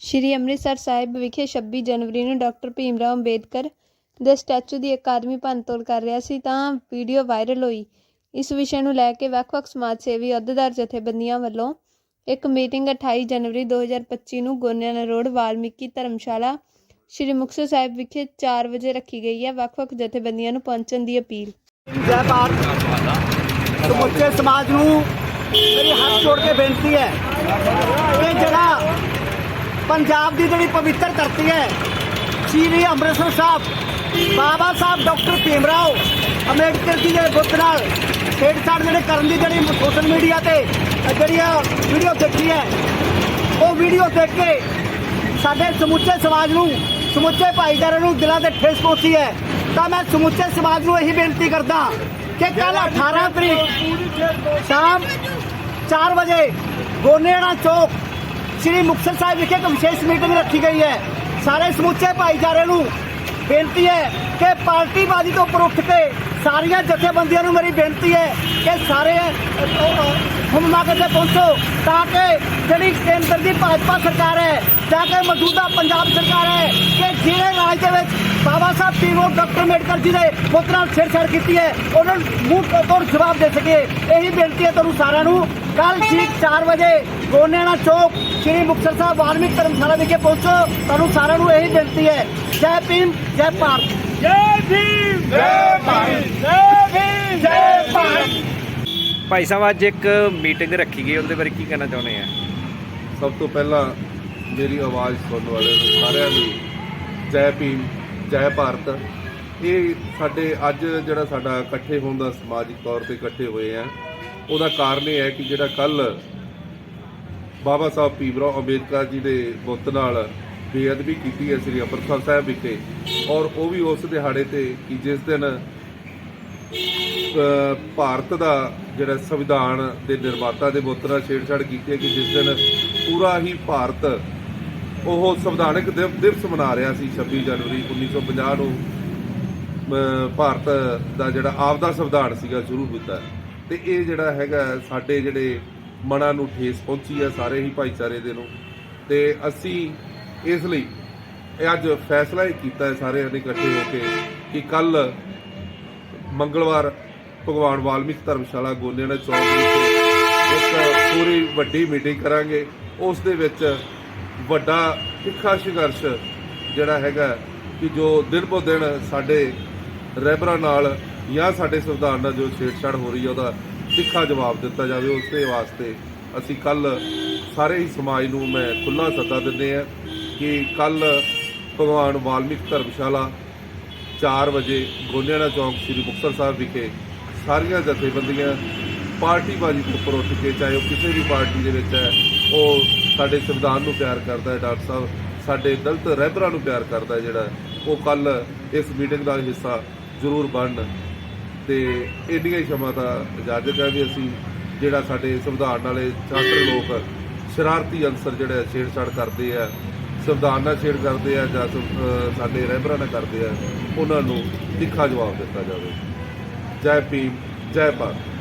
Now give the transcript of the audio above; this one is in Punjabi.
ਸ਼੍ਰੀ ਅੰਮ੍ਰਿਤਸਰ ਸਾਹਿਬ ਵਿਖੇ 26 ਜਨਵਰੀ ਨੂੰ ਡਾਕਟਰ ਭੀਮ ਰਾਓ ਅੰਬੇਦਕਰ ਦੇ ਸਟੈਚੂ ਦੀ ਇੱਕ ਆਦਮੀ ਕਰ ਰਿਹਾ ਸੀ, ਤਾਂ ਵੀਡੀਓ ਵਾਇਰਲ ਹੋਈ। ਇਸ ਵਿਸ਼ੇ ਨੂੰ ਲੈ ਕੇ ਵੱਖ-ਵੱਖ ਸਮਾਜ ਸੇਵੀ, ਅਹੁਦੇਦਾਰ, ਜਥੇਬੰਦੀਆਂ ਵੱਲੋਂ ਇੱਕ ਮੀਟਿੰਗ 28 ਜਨਵਰੀ 2025 ਨੂੰ ਗੋਨਿਆਣਾ ਰੋਡ, ਵਾਲਮੀਕੀ ਧਰਮਸ਼ਾਲਾ, ਸ਼੍ਰੀ ਮੁਕਤਸਰ ਸਾਹਿਬ ਵਿਖੇ 4 ਵਜੇ ਰੱਖੀ ਗਈ ਹੈ। ਵੱਖ-ਵੱਖ ਜਥੇਬੰਦੀਆਂ ਨੂੰ ਪਹੁੰਚਣ ਦੀ ਅਪੀਲ। ਜੈ ਭਾਰਤ। ਸਮੁੱਚੇ ਸਮਾਜ ਨੂੰ ਮੇਰੀ ਹੱਥ ਜੋੜ ਕੇ ਬੇਨਤੀ ਹੈ ਕਿ ਜਿਹੜਾ ਪੰਜਾਬ ਦੀ ਜਿਹੜੀ ਪਵਿੱਤਰ ਧਰਤੀ ਹੈ ਸ਼੍ਰੀ ਅੰਮ੍ਰਿਤਸਰ ਸਾਹਿਬ ਬਾਬਾ ਸਾਹਿਬ ਡਾਕਟਰ ਭੀਮ ਰਾਓ ਅੰਬੇਡਕਰ ਜੀ ਦੇ ਬੁੱਤ ਨਾਲ ਛੇੜਛਾੜ ਜਿਹੜੇ ਕਰਨ ਦੀ ਜਿਹੜੀ ਸੋਸ਼ਲ ਮੀਡੀਆ ਤੇ ਜਿਹੜੀ ਆ ਵੀਡੀਓ ਦੇਖੀ ਹੈ ਉਹ ਵੀਡੀਓ ਦੇਖ ਕੇ ਸਾਡੇ ਸਮੁੱਚੇ ਸਮਾਜ ਨੂੰ ਸਮੁੱਚੇ ਭਾਈਚਾਰੇ ਨੂੰ ਦਿਲਾਂ ਤੇ ਠੇਸ ਪਹੁੰਚੀ ਹੈ। ਤਾਂ ਮੈਂ ਸਮੁੱਚੇ ਸਮਾਜ ਨੂੰ ਇਹੀ ਬੇਨਤੀ ਕਰਦਾ ਕਿ ਕੱਲ 18 ਤਰੀਕ ਸ਼ਾਮ 4 ਵਜੇ ਗੋਨੇੜਾ ਚੌਕ ਸ੍ਰੀ ਮੁਕਤਸਰ ਸਾਹਿਬ ਵਿਖੇ ਇੱਕ ਵਿਸ਼ੇਸ਼ ਮੀਟਿੰਗ ਰੱਖੀ ਗਈ ਹੈ। ਸਾਰੇ ਸਮੁੱਚੇ ਭਾਈਚਾਰੇ ਨੂੰ ਬੇਨਤੀ ਹੈ ਕਿ ਪਾਰਟੀਬਾਜ਼ੀ ਤੋਂ ਉੱਪਰ ਉੱਠ ਕੇ ਸਾਰੀਆਂ ਜਥੇਬੰਦੀਆਂ ਨੂੰ ਮੇਰੀ ਬੇਨਤੀ ਹੈ ਕਿ ਸਾਰੇ ਹਮਲਾਗਰ ਤੇ ਪਹੁੰਚੋ ਤਾਂ ਕਿ ਜਿਹੜੀ ਕੇਂਦਰ ਦੀ ਭਾਜਪਾ ਸਰਕਾਰ ਹੈ ਜਾਂ ਕਿ ਮੌਜੂਦਾ ਪੰਜਾਬ ਸਰਕਾਰ ਹੈ ਕਿ ਜਿਹੜੇ ਰਾਜ ਦੇ ਵਿੱਚ ਬਾਬਾ ਸਾਹਿਬ ਪੀਰੋ ਡਾਕਟਰ ਅੰਬੇਡਕਰ ਜੀ ਦੇ ਪੁੱਤ ਨਾਲ ਛੇੜਛਾੜ ਕੀਤੀ ਹੈ, ਉਹਨਾਂ ਨੂੰ ਮੂੰਹ ਤੋੜ ਜਵਾਬ ਦੇ ਸਕੇ ਇਹੀ ਬੇਨਤੀ ਹੈ ਤੁਹਾਨੂੰ ਸਾਰਿਆਂ ਨੂੰ। ਕੱਲ ਠੀਕ 4 ਵਜੇ ਗੋਨੇਣਾ ਚੌਕ ਸ੍ਰੀ ਮੁਕਤਸਰ ਸਾਹਿਬ ਵਾਲਮੀਕ ਧਰਮਸ਼ਾਲਾ ਵਿਖੇ ਪਹੁੰਚੋ। ਤੁਹਾਨੂੰ ਸਾਰਿਆਂ ਨੂੰ ਇਹੀ ਬੇਨਤੀ ਹੈ। ਜੈ ਭੀਮ ਜੈ ਭਾਰਤ। ਜੈ ਭੀਮ ਜੈ ਭਾਰਤ। ਜੈ ਭੀਮ ਜੈ ਭਾਰਤ। ਭਾਈ ਸਾਹਿਬ ਅੱਜ ਇੱਕ ਮੀਟਿੰਗ ਰੱਖੀ ਗਈ ਉਹਦੇ ਬਾਰੇ ਕੀ ਕਹਿਣਾ ਚਾਹੁੰਦੇ ਆ? ਸਭ ਤੋਂ ਪਹਿਲਾਂ ਮੇਰੀ ਆਵਾਜ਼ ਸੁਣਨ ਵਾਲੇ ਨੂੰ ਸਾਰਿਆਂ ਨੂੰ ਜੈ ਭੀਮ ਜੈ ਭਾਰਤ। ਇਹ ਸਾਡੇ ਅੱਜ ਜਿਹੜਾ ਸਾਡਾ ਇਕੱਠੇ ਹੋਣ ਦਾ ਸਮਾਜਿਕ ਤੌਰ ਤੇ ਇਕੱਠੇ ਹੋਏ ਆ ਉਹਦਾ ਕਾਰਨ ਇਹ ਹੈ ਕਿ ਜਿਹੜਾ ਕੱਲ ਬਾਬਾ ਸਾਹਿਬ ਭੀਮ ਰਾਓ ਅੰਬੇਦਕਰ ਜੀ ਦੇ ਬੁੱਤ ਨਾਲ ਬੇਅਦਬੀ ਕੀਤੀ ਹੈ ਸ੍ਰੀ ਅੰਮ੍ਰਿਤਸਰ ਸਾਹਿਬ ਵਿਖੇ ਔਰ ਉਹ ਵੀ ਉਸ ਦਿਹਾੜੇ ਤੇ ਕਿ ਜਿਸ ਦਿਨ ਭਾਰਤ ਦਾ ਜਿਹੜਾ ਸੰਵਿਧਾਨ ਦੇ ਨਿਰਮਾਤਾ ਦੇ ਬੁੱਤ ਨਾਲ ਛੇੜਛਾੜ ਕੀਤੀ ਹੈ ਕਿ ਜਿਸ ਦਿਨ ਪੂਰਾ ਹੀ ਭਾਰਤ ਉਹ ਸੰਵਿਧਾਨਕ ਦਿਵ- ਦਿਵਸ ਮਨਾ ਰਿਹਾ ਸੀ 26 ਜਨਵਰੀ 1950 ਨੂੰ ਭਾਰਤ ਦਾ ਜਿਹੜਾ ਆਪਦਾ ਸੰਵਿਧਾਨ ਸੀਗਾ ਸ਼ੁਰੂ ਕੀਤਾ ਤੇ ਇਹ ਜਿਹੜਾ ਹੈਗਾ ਸਾਡੇ ਜਿਹੜੇ ਮਨਾਂ ਨੂੰ ਠੇਸ ਪਹੁੰਚੀ ਹੈ ਸਾਰੇ ਹੀ ਭਾਈਚਾਰੇ ਦੇ ਨੂੰ। ਤੇ ਅਸੀਂ ਇਸ ਲਈ ਇਹ ਅੱਜ ਫੈਸਲਾ ਇਹ ਕੀਤਾ ਹੈ ਸਾਰਿਆਂ ਨੇ ਇਕੱਠੇ ਹੋ ਕੇ ਕਿ ਕੱਲ ਮੰਗਲਵਾਰ ਭਗਵਾਨ ਵਾਲਮੀਕ ਧਰਮਸ਼ਾਲਾ ਗੋਨੇਣਾ ਚੌਕ ਵਿਖੇ ਇੱਕ ਪੂਰੀ ਵੱਡੀ ਮੀਟਿੰਗ ਕਰਾਂਗੇ। ਉਸ ਦੇ ਵਿੱਚ ਵੱਡਾ ਤਿੱਖਾ ਸੰਘਰਸ਼ ਜਿਹੜਾ ਹੈਗਾ ਕਿ ਜੋ ਦਿਨ ਬੋ ਦਿਨ ਸਾਡੇ ਰਹਿਬਰਾਂ ਨਾਲ ਜਾਂ ਸਾਡੇ ਸੰਵਿਧਾਨ ਨਾਲ ਜੋ ਛੇੜਛਾੜ ਹੋ ਰਹੀ ਹੈ, ਉਹਦਾ ਤਿੱਖਾ ਜਵਾਬ ਦਿੱਤਾ ਜਾਵੇ ਉਸ ਦੇ ਵਾਸਤੇ, ਅਸੀਂ ਕੱਲ ਸਾਰੇ ਹੀ ਸਮਾਜ ਨੂੰ ਮੈਂ ਖੁੱਲਾ ਸੱਦਾ ਦਿੰਦੇ ਆ ਕਿ ਕੱਲ ਭਗਵਾਨ ਵਾਲਮੀਕ ਧਰਮਸ਼ਾਲਾ 4 ਵਜੇ ਗੋਨਿਆਣਾ ਚੌਂਕ ਸ੍ਰੀ ਮੁਕਤਸਰ ਸਾਹਿਬ ਵਿਖੇ ਸਾਰੀਆਂ ਜਥੇਬੰਦੀਆਂ ਪਾਰਟੀਬਾਜ਼ੀ ਤੋਂ ਉੱਪਰ ਉੱਠ ਕੇ, ਚਾਹੇ ਉਹ ਕਿਸੇ ਵੀ ਪਾਰਟੀ ਦੇ ਵਿੱਚ ਹੈ, ਉਹ ਸਾਡੇ ਸੰਵਿਧਾਨ ਨੂੰ ਪਿਆਰ ਕਰਦਾ ਹੈ, ਡਾਕਟਰ ਸਾਹਿਬ, ਸਾਡੇ ਦਲਤ ਰਹਿਬਰਾਂ ਨੂੰ ਪਿਆਰ ਕਰਦਾ ਜਿਹੜਾ, ਉਹ ਕੱਲ ਇਸ ਮੀਟਿੰਗ ਦਾ ਹਿੱਸਾ ਜ਼ਰੂਰ ਬਣਨ। ਤੇ ਇੰਡੀਆ ਸ਼ਮਾ ਦਾ ਇਜਾਜ਼ਤ ਹੈ ਵੀ ਅਸੀਂ ਜਿਹੜਾ ਸਾਡੇ ਸੰਵਿਧਾਨ ਵਾਲੇ ਛਾਤਰ ਲੋਕ ਸ਼ਰਾਰਤੀ ਅੰਸਰ ਜਿਹੜੇ ਛੇੜਛਾੜ ਕਰਦੇ ਆ, ਸੰਵਿਧਾਨ ਨਾਲ ਛੇੜ ਕਰਦੇ ਆ ਜਾਂ ਸਾਡੇ ਰਹਿਬਰਾਂ ਨਾਲ ਕਰਦੇ ਆ, ਉਹਨਾਂ ਨੂੰ ਤਿੱਖਾ ਜਵਾਬ ਦਿੱਤਾ ਜਾਵੇ। ਜੈ ਭੀਮ, ਜੈ ਭਾਰਤ।